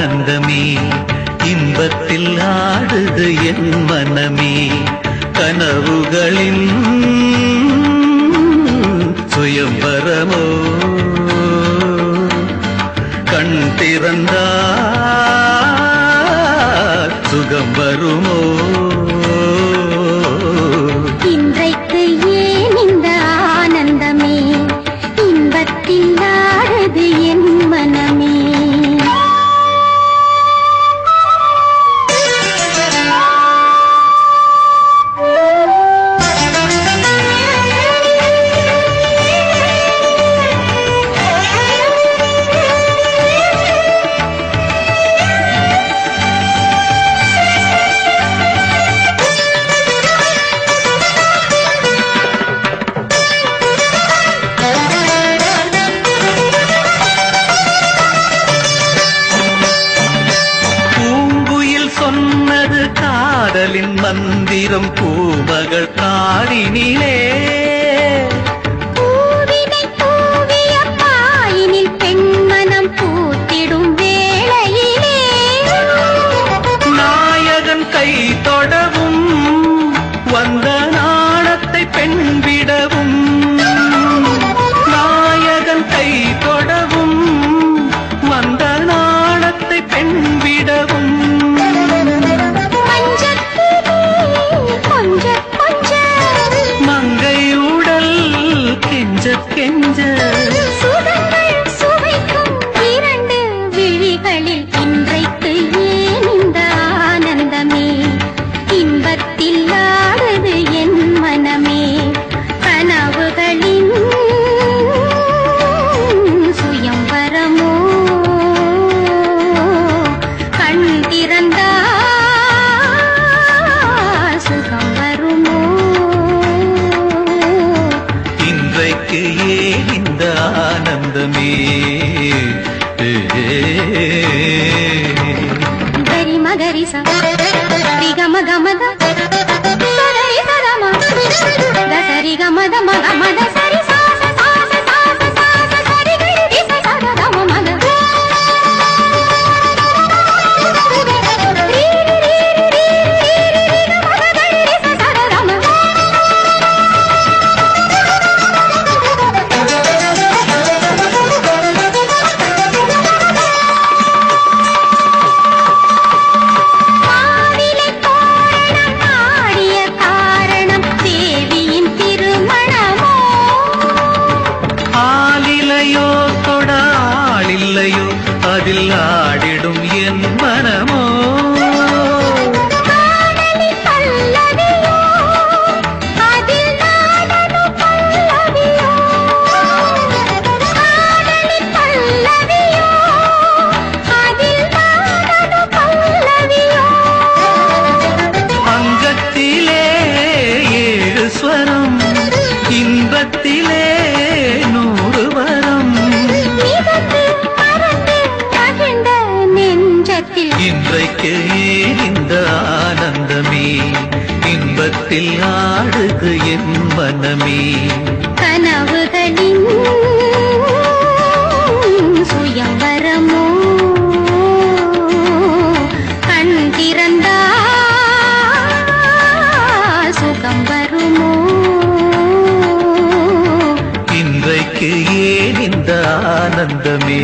ஆனந்தமே இன்பத்தில் ஆடுது என் மனமே கனவுகளின் சுயம்பரமோ? கண் திறந்தார் சுகம் வருமோ? காதலின் மந்திரம் பூமகள் காடினிலே గరి మగరి స இல்லையோ அதில் ஆடி சத்தியம் இன்றைக்கு இந்த ஆனந்தமே? இன்பத்தில் ஆடுது என் மனமே. கனவுகளின் சுயம்பரமோ கண் திறந்தா சுகம் ஏன் இந்த ஆனந்தமே?